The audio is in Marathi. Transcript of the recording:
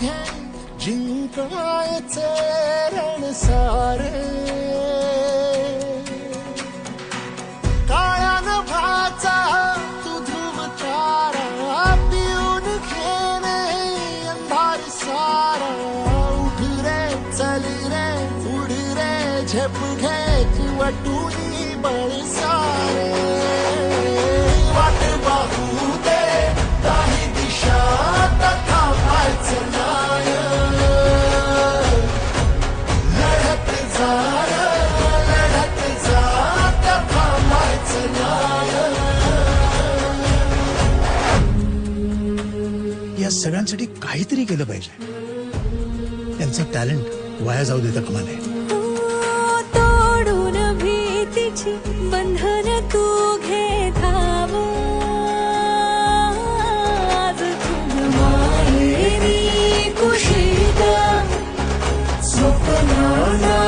घे जिंकायचे रण सारे काळ्या नभाचा तू ध्रुव तारा पिऊन घेणे अंधार सारा उठ रे. चल रे उड रे झेप घे तू वाटून या सगळ्यांसाठी काहीतरी केलं पाहिजे. त्यांचं टॅलेंट वाया जाऊ देता कमा नये तोडून भीतीची बंधन तू घे धाव. आज कुशीत स्वप्नाला